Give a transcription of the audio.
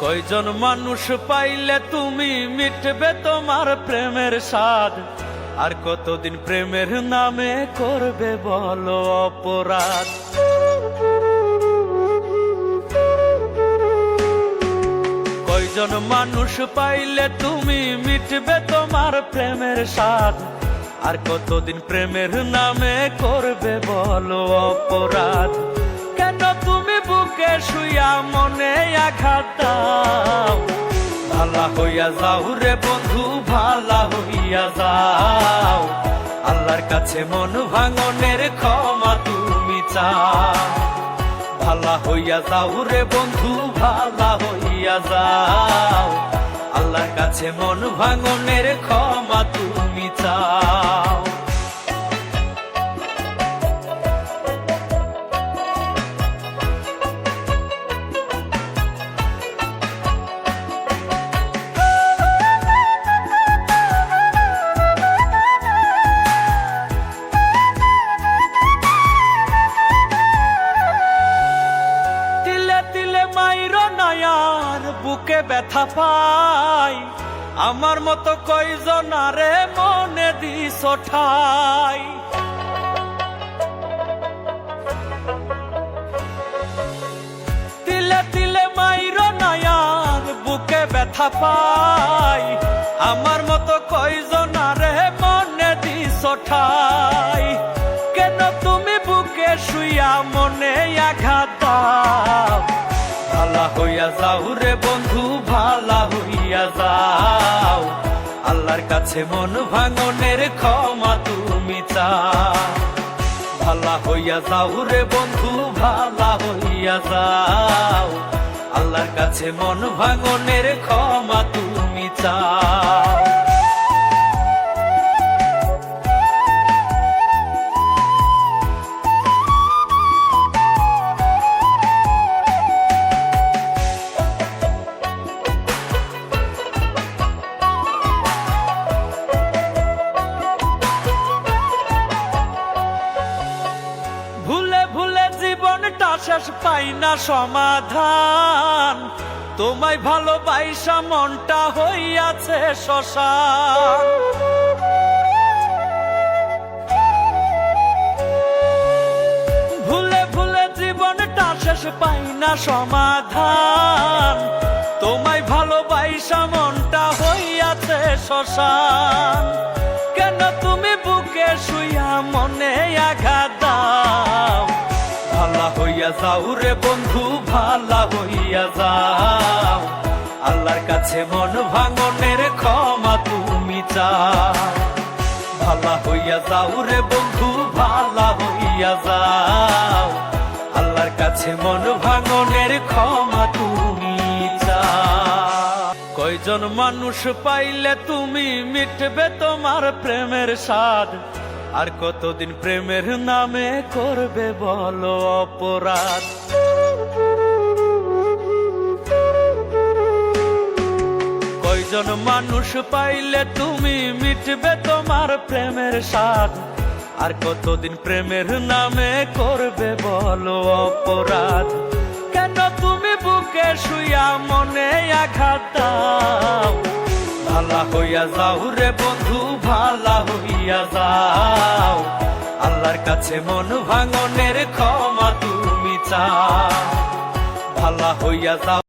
কয়জন মানুষ পাইলে তুমি মিটবে তোমার প্রেমের স্বাদ? আর কতদিন প্রেমের নামে করবে বলো অপরাধ? কয়জন মানুষ পাইলে তুমি মিটবে তোমার প্রেমের স্বাদ? আর কতদিন প্রেমের নামে করবে বলো অপরাধ? বুকে শুইয়া মনে আঘাত ভালা হইয়া যাও রে বন্ধু, ভালা হইয়া যাও। আল্লাহর কাছে মন ভাঙনের ক্ষমা তুমি চাও। ভালা হইয়া যাও রে বন্ধু, ভালা হইয়া যাও। আল্লাহর কাছে মন ভাঙনের ক্ষমা তুমি চাও। বুকে ব্যথা পাই। আমার মতো কয়জন আরে মনে দিস ঠাই তিলে তিলে মাইর নয়ার বুকে ব্যথা পাই। আমার মতো কয়জন আরে মনে দিস ঠাই কেন তুমি বুকে শুইয়া মনে আঘাত ভালা হইয়া যাও রে বন্ধু, ভালা হইয়া যাও। আল্লাহর কাছে মন ভাঙনের ক্ষমা তুমি ভালা হইয়া যাও রে বন্ধু, ভালা হইয়া যাও। আল্লাহর কাছে মন ভাঙনের ক্ষমা তুমি চাও। শেষ পাই না সমাধান। তোমায় ভালোবাসা মনটা হইয়াছে শ্মশান। ভুলে ভুলে জীবনটা শেষ পাই না সমাধান। তোমায় ভালোবাসা মনটা হইয়াছে শ্মশান। কেন তুমি বুকে শুইয়া হইয়া যাও রে বন্ধু, ভালা হইয়া যাও। আল্লাহর কাছে মন ভাঙনের ক্ষমা তুমি চাও। ভালা হইয়া যাও রে বন্ধু, ভালা হইয়া যাও। আল্লাহর কাছে মন ভাঙনের ক্ষমা তুমি চাও। কয়জন মানুষ পাইলে তুমি মিটবে তোমার প্রেমের স্বাদ? আর কতদিন প্রেমের নামে করবে বলো অপরাধ? কয়জন মানুষ পাইলে তুমি মিটবে তোমার প্রেমের স্বাদ? আর কতদিন প্রেমের নামে করবে বলো অপরাধ? কেন তুমি বুকে শুইয়া মনে আঘাত দাও? ভালা হইয়া যাও রে বন্ধু, ভালা হইয়া যাও। আল্লাহর কাছে মন ভাঙনের ক্ষমা তুমি চাও। ভালা হইয়া যাও